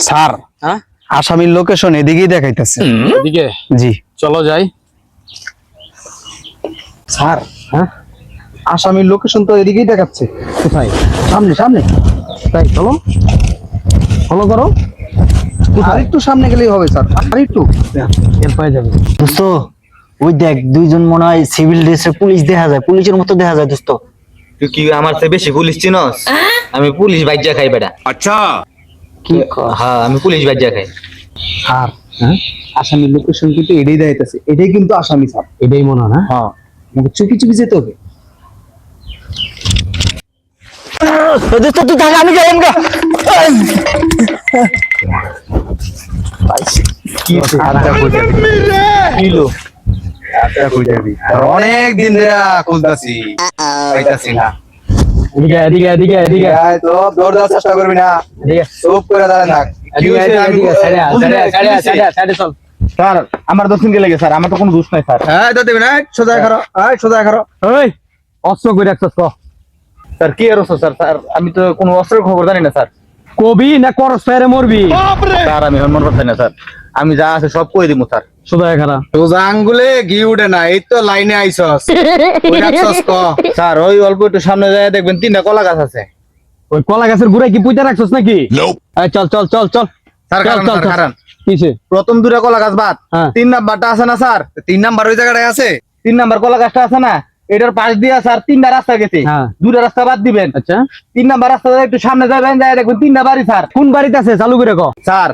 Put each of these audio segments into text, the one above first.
Sir হ্যাঁ? আসামির location এদিকেই দেখাইতেছে। এদিকে? জি। চলো যাই। স্যার হ্যাঁ? আসামির লোকেশন তো এদিকেই দেখাচ্ছে। কোথায়? সামনে সামনে। তাই চলো। ফলো করো। আর একটু সামনে গেলেই হবে স্যার। আর একটু এর পায়ে যাবে। দোস্ত ওই দেখ দুইজন মনে হয় সিভিল ড্রেসে পুলিশ দেখা যায়। পুলিশের মতো দেখা যায় দোস্ত। তুই কি আমার চেয়ে বেশি পুলিশ চিনস? আমি পুলিশ বাজ্যা খাই বেটা। আচ্ছা। কি হ্যাঁ আমি পুলিশ বাজ্যা খাই। স্যার হ্যাঁ? আসামির লোকেশন কিন্তু এটাই দেখাইতেছে। এটাই কিন্তু আসামি স্যার এটাই মনে হয় না? হ্যাঁ। চুপি চুপি যেতে হবে। দোস্ত তুই থাক আমি যাই আমগা অনেক দিন ধরে খুঁজতাছি পাইতাছি না। এদিকে এদিকে এদিকে এদিকে। তো দৌড় দেওয়ার চেষ্টা করবি না। চুপ করে দাঁড়া না না, স্যার আমার দোষ লেগে স্যার আমার তো কোনো দোষ নাই স্যার। তো দেবেন এই সোজা করো সোজা করো। ওই অস্ত্র কই রাখছস ক। স্যার কি আর স্যার? স্যার আমি তো কোনো অস্ত্রের খবর জানি না স্যার। কবি না করস পেরে মরবি? স্যার আমি না স্যার। আমি যা আছে সব কই দিব স্যার। সোজা খারা। সোজা আঙ্গুলে ঘি উঠে না এই তো লাইনে আইছস কই স্যার ওই অল্প একটু সামনে যায় দেখবেন তিনটা কলা গাছ আছে। ওই কলা গাছের গুড়ায় কি রাখছস নাকি? চল চল চল চল। স্যার চল চল কারণ। কিসে প্রথম দুটা কলা গাছ বাদ। হ্যাঁ। তিন নাম্বারটা আছে না স্যার? তিন নাম্বার ওই জায়গাটায় আছে। তিন নাম্বার কলা গাছটা আছে না এটার পাশ দিয়ে স্যার তিনটা রাস্তা গেছে। হ্যাঁ। দুটা রাস্তা বাদ দিবেন। আচ্ছা। তিন নাম্বার রাস্তা একটু সামনে যাবেন যায় দেখবেন তিনটা বাড়ি স্যার। কোন বাড়িতে আছে? চালু করে ক স্যার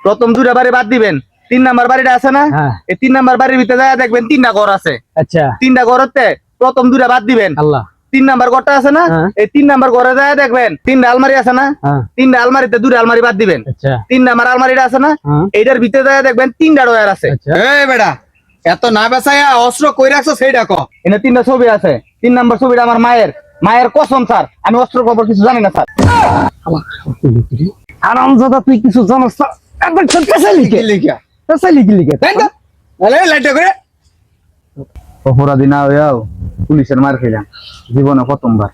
প্রথম দুটা বাড়ি বাদ দিবেন। তিন নাম্বার বাড়িটা আছে না? হ্যাঁ। এই তিন নাম্বার বাড়ির ভিতরে যায় দেখবেন তিনটা ঘর আছে। আচ্ছা। তিনটা ঘরতে প্রথম দুটা বাদ দিবেন। আল্লাহ। তিন নাম্বার ঘরটা আছে না? হ্যাঁ। এই তিন নাম্বার ঘরে যায় দেখবেন তিনটা আলমারি আছে না? হ্যাঁ। তিনটা আলমারিতে দুটা আলমারি বাদ দিবেন। আচ্ছা। তিন নাম্বার আলমারিটা আছে না? হ্যাঁ। এইটার ভিতরে যায় দেখবেন তিনটা ডয়ার আছে। আচ্ছা। এই বেটা এত না বেসায়া অস্ত্র কই রাখছস সেইটা ক। এখানে তিনটা ছবি আছে। তিন নাম্বার ছবিটা আমার মায়ের। মায়ের কসম স্যার। আমি অস্ত্র খবর কিছু জানি না স্যার। আরাম দাদা তুই কিছু জানোস না একবার পেছালি পেছালি কি লিখে তাই তো? আরে লাইট করে। অপরাধী না হইয়াও পুলিশের জীবনে প্রথমবার।